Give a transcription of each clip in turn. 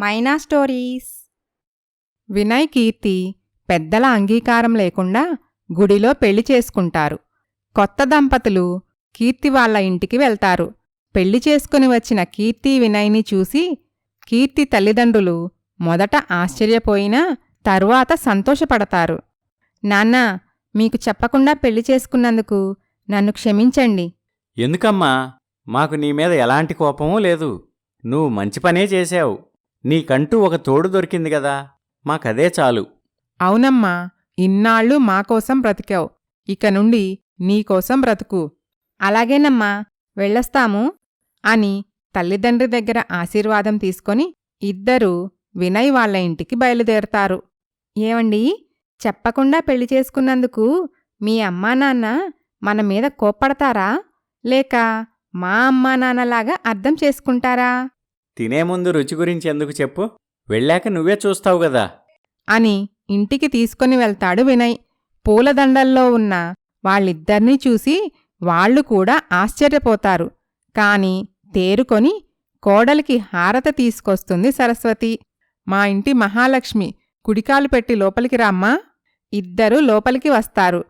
మైనా stories Vinay కీర్తి పెద్దల అంగీకారం లేకుండా గుడిలో పెళ్ళి చేసుకుంటారు. కొత్త దంపతులు కీర్తి వాళ్ళ ఇంటికి వెళ్తారు. పెళ్ళి చేసుకుని వచ్చిన కీర్తి వినయ్ని చూసి కీర్తి తల్లిదండ్రులు మొదట ఆశ్చర్యపోయినా తరువాత సంతోషపడతారు. నాన్నా మీకు చెప్పకుండా పెళ్ళి చేసుకున్నందుకు నన్ను క్షమించండి. ఎందుకమ్మా? మాకు నీ మీద ఎలాంటి కోపమూ లేదు. నువ్వు మంచి పనే చేశావు. నీకంటూ ఒక తోడు దొరికింది కదా మాకదే చాలు. అవునమ్మా ఇన్నాళ్ళు మాకోసం బ్రతికావు ఇక నుండి నీకోసం బ్రతుకు. అలాగేనమ్మా వెళ్ళొస్తాము అని తల్లిదండ్రి దగ్గర ఆశీర్వాదం తీసుకొని ఇద్దరూ వినయ్ వాళ్ళ ఇంటికి బయలుదేరతారు. ఏమండి చెప్పకుండా పెళ్ళి చేసుకున్నందుకు మీ అమ్మా నాన్న మన మీద కోప్పడతారా? లేక మా అమ్మా నాన్నలాగా అర్థం చేసుకుంటారా? తినే ముందు రుచి గురించి ఎందుకు చెప్పు? వెళ్ళాక నువ్వే చూస్తావు గదా అని ఇంటికి తీసుకొని వెళ్తాడు వినయ్. పూలదండల్లో ఉన్న వాళ్ళిద్దర్నీ చూసి వాళ్ళు కూడా ఆశ్చర్యపోతారు. కాని తేరుకొని కోడలికి హారత తీసుకొస్తుంది సరస్వతి. మా ఇంటి మహాలక్ష్మి కుడికాలు పెట్టి లోపలికి రామ్మా ఇద్దరూ లోపలికి వస్తారు.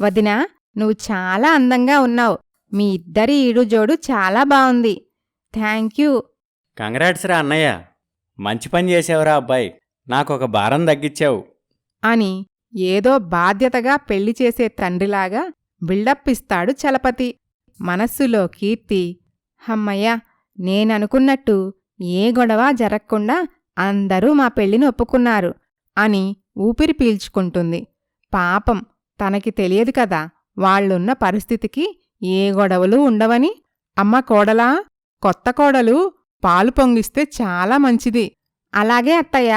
వదినా నువ్వు చాలా అందంగా ఉన్నావు. మీ ఇద్దరి ఈడు జోడు చాలా బాగుంది థ్యాంక్ యూ. కంగ్రాట్స్ రా అన్నయ్య. మంచి పని చేసావురా అబ్బాయి. నాకొక భారం తగ్గిచ్చావు. అని ఏదో బాధ్యతగా పెళ్ళి చేసే తండ్రిలాగా బిల్డప్ ఇస్తాడు చలపతి. మనస్సులో కీర్తి హమ్మయ్య నేననుకున్నట్టు ఏ గొడవ జరగకుండా అందరూ మా పెళ్ళిని ఒప్పుకున్నారు అని ఊపిరి పీల్చుకుంటుంది. పాపం తనకి తెలియదు కదా వాళ్ళున్న పరిస్థితికి ఏ గొడవలు ఉండవని. అమ్మ కోడలా? కొత్త కోడలు? పాలు పొంగిస్తే చాలా మంచిది. అలాగే అత్తయ్య!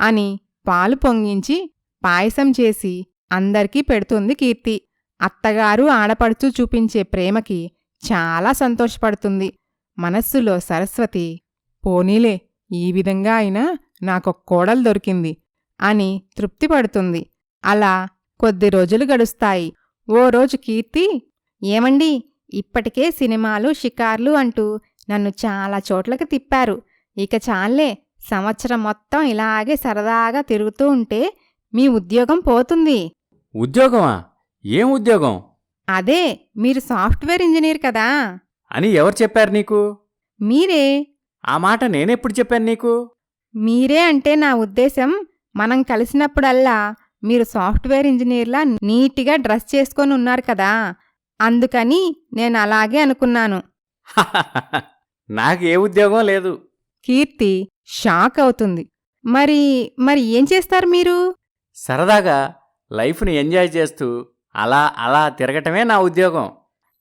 అని పాలు పొంగించి పాయసం చేసి అందరికీ పెడుతుంది కీర్తి. అత్తగారు ఆడపడుచు చూపించే ప్రేమకి చాలా సంతోషపడుతుంది. మనస్సులో సరస్వతి పోనీలే ఈ విధంగా అయినా నాకొక కోడలు దొరికింది అని తృప్తిపడుతుంది. అలా కొద్ది రోజులు గడుస్తాయి. ఓ రోజు కీర్తి ఏమండి ఇప్పటికే సినిమాలు షికార్లు అంటూ నన్ను చాలా చోట్లకి తిప్పారు. ఇక చాలే సంవత్సరం మొత్తం ఇలాగే సరదాగా తిరుగుతూ ఉంటే మీ ఉద్యోగం పోతుంది. ఉద్యోగమా? ఏం ఉద్యోగం? అదే మీరు సాఫ్ట్వేర్ ఇంజనీర్ కదా. అని ఎవరు చెప్పారు నీకు? మీరే. ఆ మాట నేనెప్పుడు చెప్పాను నీకు? మీరే అంటే నా ఉద్దేశం మనం కలిసినప్పుడల్లా మీరు సాఫ్ట్వేర్ ఇంజనీర్లా నీట్గా డ్రెస్ చేసుకొని ఉన్నారు కదా. అందుకని నేను అలాగే అనుకున్నాను. నాకు ఏ ఉద్యోగం లేదు. కీర్తి షాక్ అవుతుంది. మరి మరి ఏం చేస్తారు మీరు? సరదాగా లైఫ్ని ఎంజాయ్ చేస్తూ అలా అలా తిరగటమే నా ఉద్యోగం.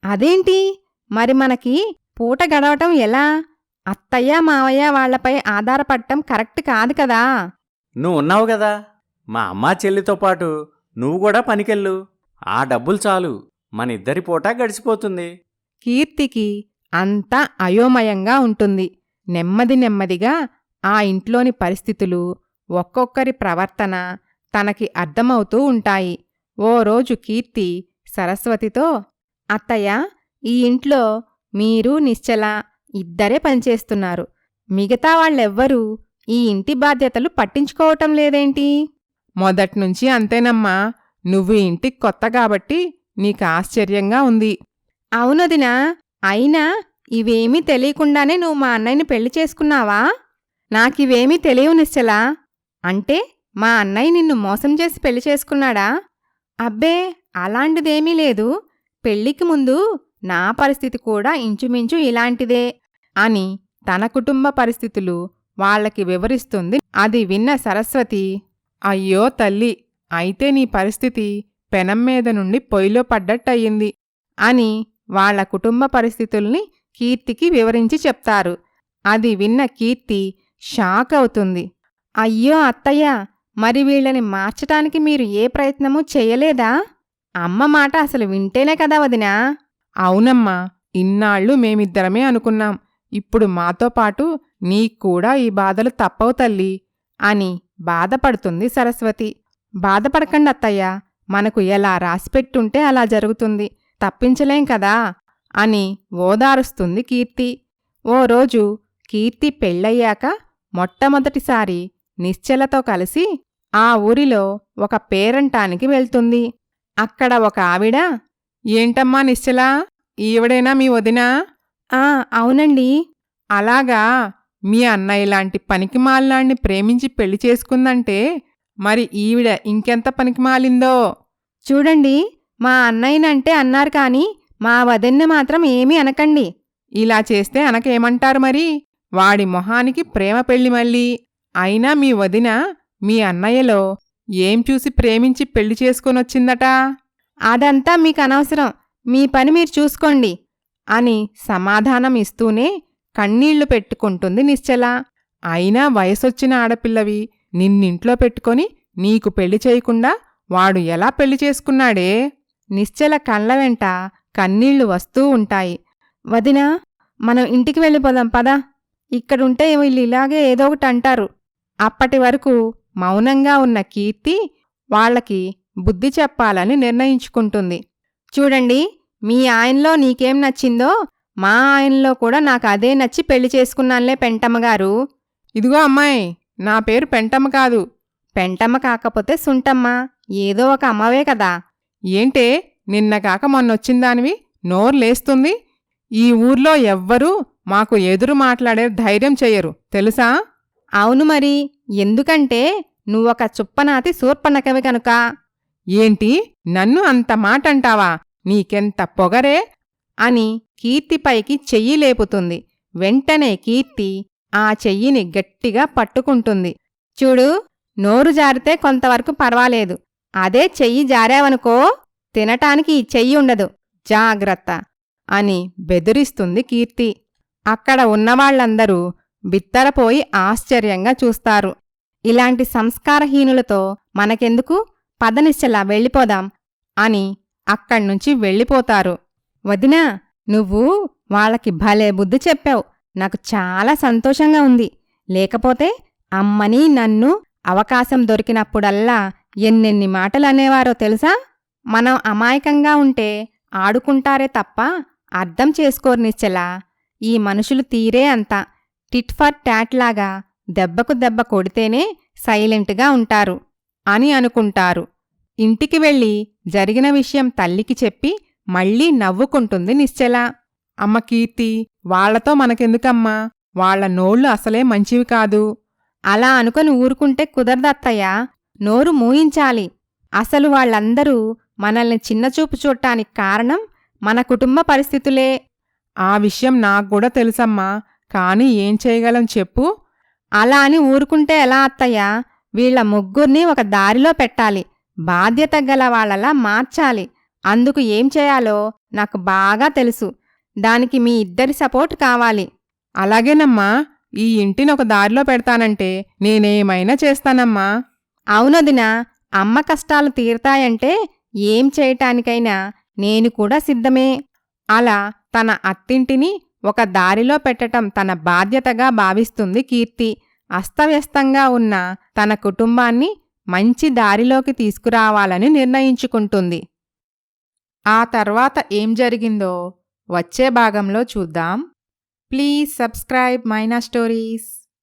అదేంటి? మరి మనకి పూట గడవటం ఎలా? అత్తయ్య మావయ్య వాళ్ళపై ఆధారపడటం కరెక్ట్ కాదు కదా? నువ్వు ఉన్నావు కదా? మా అమ్మా చెల్లితో పాటు నువ్వు కూడా పనికెళ్ళు. ఆ డబ్బులు చాలు. మన ఇద్దరి పూట గడిచిపోతుంది. కీర్తికి అంతా అయోమయంగా ఉంటుంది. నెమ్మది నెమ్మదిగా ఆ ఇంట్లోని పరిస్థితులు ఒక్కొక్కరి ప్రవర్తన తనకి అర్థమవుతూ ఉంటాయి. ఓ రోజు కీర్తి సరస్వతితో అత్తయ్య ఈ ఇంట్లో మీరు నిశ్చల ఇద్దరే పనిచేస్తున్నారు. మిగతా వాళ్ళెవ్వరూ ఈ ఇంటి బాధ్యతలు పట్టించుకోవటం లేదేంటి? మొదట్నుంచి అంతేనమ్మా. నువ్వు ఇంటికి కొత్త కాబట్టి నీకు ఆశ్చర్యంగా ఉంది. అవునదినా. అయినా ఇవేమీ తెలియకుండానే నువ్వు మా అన్నయ్యని పెళ్ళి చేసుకున్నావా? నాకివేమీ తెలియవు నిశ్చలా. అంటే మా అన్నయ్య నిన్ను మోసం చేసి పెళ్ళి చేసుకున్నాడా? అబ్బే అలాంటిదేమీ లేదు. పెళ్ళికి ముందు నా పరిస్థితి కూడా ఇంచుమించు ఇలాంటిదే అని తన కుటుంబ పరిస్థితులు వాళ్ళకి వివరిస్తుంది. అది విన్న సరస్వతి అయ్యో తల్లి అయితే నీ పరిస్థితి పెనం మీద నుండి పొయ్యిలో పడ్డట్టయింది అని వాళ్ళ కుటుంబ పరిస్థితుల్ని కీర్తికి వివరించి చెప్తారు. అది విన్న కీర్తి షాక్ అవుతుంది. అయ్యో అత్తయ్య మరి వీళ్ళని మార్చటానికి మీరు ఏ ప్రయత్నమూ చేయలేదా? అమ్మ మాట అసలు వింటేనే కదా వదినా? అవునమ్మా ఇన్నాళ్ళు మేమిద్దరమే అనుకున్నాం. ఇప్పుడు మాతో పాటు నీక్కూడా ఈ బాధలు తప్పవు తల్లి అని బాధపడుతుంది సరస్వతి. బాధపడకండి అత్తయ్య మనకు ఎలా రాసిపెట్టుంటే అలా జరుగుతుంది. తప్పించలేం కదా? అని ఓదారుస్తుంది కీర్తి. ఓ రోజు కీర్తి పెళ్ళయ్యాక మొట్టమొదటిసారి నిశ్చలతో కలిసి ఆ ఊరిలో ఒక పేరంటానికి వెళ్తుంది. అక్కడ ఒక ఆవిడ ఏంటమ్మా నిశ్చల? ఈవిడైనా మీ వదినా? ఆ అవునండి. అలాగా? మీ అన్నయ్య లాంటి పనికిమాలినాన్ని ప్రేమించి పెళ్ళి చేసుకుందంటే మరి ఈవిడ ఇంకెంత పనికిమాలిందో చూడండి మా అన్నయ్యనంటే అన్నారు కానీ మా వదిన్ని మాత్రం ఏమీ అనకండి. ఇలా చేస్తే అనకేమంటారు మరి? వాడి మొహానికి ప్రేమ పెళ్ళి మళ్ళీ. అయినా మీ వదిన మీ అన్నయ్యలో ఏం చూసి ప్రేమించి పెళ్ళి చేసుకొనొచ్చిందట? అదంతా మీకు అనవసరం మీ పని మీరు చూసుకోండి అని సమాధానం ఇస్తూనే కన్నీళ్ళు పెట్టుకుంటుంది నిశ్చల. అయినా వయసొచ్చిన ఆడపిల్లవి నిన్నింట్లో పెట్టుకొని నీకు పెళ్ళి చేయకుండా వాడు ఎలా పెళ్ళి చేసుకున్నాడే? నిశ్చల కళ్ళ వెంట కన్నీళ్ళు వస్తూ ఉంటాయి. వదినా మనం ఇంటికి వెళ్ళిపోదాం పదా. ఇక్కడుంటే వీళ్ళు ఇలాగే ఏదో ఒకటి అంటారు. అప్పటి వరకు మౌనంగా ఉన్న కీర్తి వాళ్ళకి బుద్ధి చెప్పాలని నిర్ణయించుకుంటుంది. చూడండి మీ ఆయనలో నీకేం నచ్చిందో మా ఆయనలో కూడా నాకు అదే నచ్చి పెళ్ళి చేసుకున్నానులే పెంటమ్మగారు ఇదిగో అమ్మాయి నా పేరు పెంటమ్మ కాదు. పెంటమ్మ కాకపోతే సుంటమ్మ ఏదో ఒక అమ్మవే కదా. ఏంటే నిన్న కాక మొన్నొచ్చిందానివి నోరు లేస్తుంది. ఈ ఊర్లో ఎవ్వరూ మాకు ఎదురు మాట్లాడే ధైర్యం చెయ్యరు. తెలుసా? అవును మరి. ఎందుకంటే నువ్వొక చుప్పనాతి శూర్పణకవి కనుక ఏంటి? నన్ను అంత మాట అంటావా నీకెంత పొగరే? అని కీర్తిపైకి చెయ్యి లేపుతుంది. వెంటనే కీర్తి ఆ చెయ్యిని గట్టిగా పట్టుకుంటుంది. చూడు నోరు జారితే కొంతవరకు పర్వాలేదు. అదే చెయ్యి జారావనుకో తినటానికి ఈ చెయ్యి ఉండదు. జాగ్రత్త అని బెదిరిస్తుంది కీర్తి. అక్కడ ఉన్నవాళ్ళందరూ బిత్తరపోయి ఆశ్చర్యంగా చూస్తారు. ఇలాంటి సంస్కారహీనులతో మనకెందుకు? పదనిశ్చలా వెళ్ళిపోదాం అని అక్కడ్నుంచి వెళ్ళిపోతారు. వదినా నువ్వు వాళ్ళకి భలే బుద్ధి చెప్పావు. నాకు చాలా సంతోషంగా ఉంది. లేకపోతే అమ్మని నన్ను అవకాశం దొరికినప్పుడల్లా ఎన్నెన్ని మాటలు అనేవారో తెలుసా? మనం అమాయకంగా ఉంటే ఆడుకుంటారే తప్ప అర్థం చేసుకోరు నిశ్చలా. ఈ మనుషులు తీరే అంత టిట్ ఫర్ టాట్ లాగా దెబ్బకు దెబ్బ కొడితేనే సైలెంట్గా ఉంటారు అని అనుకుంటారు. ఇంటికి వెళ్ళి జరిగిన విషయం తల్లికి చెప్పి మళ్ళీ నవ్వుకుంటుంది నిశ్చల. అమ్మ కీర్తి వాళ్ళతో మనకెందుకమ్మా? వాళ్ళ నోళ్ళు అసలే మంచివి కాదు. అలా అనుకొని ఊరుకుంటే కుదరదత్తయ్యా. నోరు మూయించాలి. అసలు వాళ్ళందరూ మనల్ని చిన్నచూపు చూడటానికి కారణం మన కుటుంబ పరిస్థితులే. ఆ విషయం నాకు కూడా తెలుసమ్మా. కానీ ఏం చేయగలం చెప్పు. అలా అని ఊరుకుంటే ఎలా అత్తయ్యా? వీళ్ళ ముగ్గుర్ని ఒక దారిలో పెట్టాలి. బాధ్యత గల వాళ్ళలా మార్చాలి. అందుకు ఏం చేయాలో నాకు బాగా తెలుసు. దానికి మీ ఇద్దరి సపోర్ట్ కావాలి. అలాగేనమ్మా. ఈ ఇంటిని ఒక దారిలో పెడతానంటే నేనేమైనా చేస్తానమ్మా. అవునదినా అమ్మ కష్టాలు తీరతాయంటే ఏం చేయటానికైనా నేను కూడా సిద్ధమే. అలా తన అత్తింటిని ఒక దారిలో పెట్టటం తన బాధ్యతగా భావిస్తుంది కీర్తి. అస్తవ్యస్తంగా ఉన్న తన కుటుంబాన్ని మంచి దారిలోకి తీసుకురావాలని నిర్ణయించుకుంటుంది. ఆ తర్వాత ఏం జరిగిందో వచ్చే భాగంలో చూద్దాం. Please subscribe Maina stories.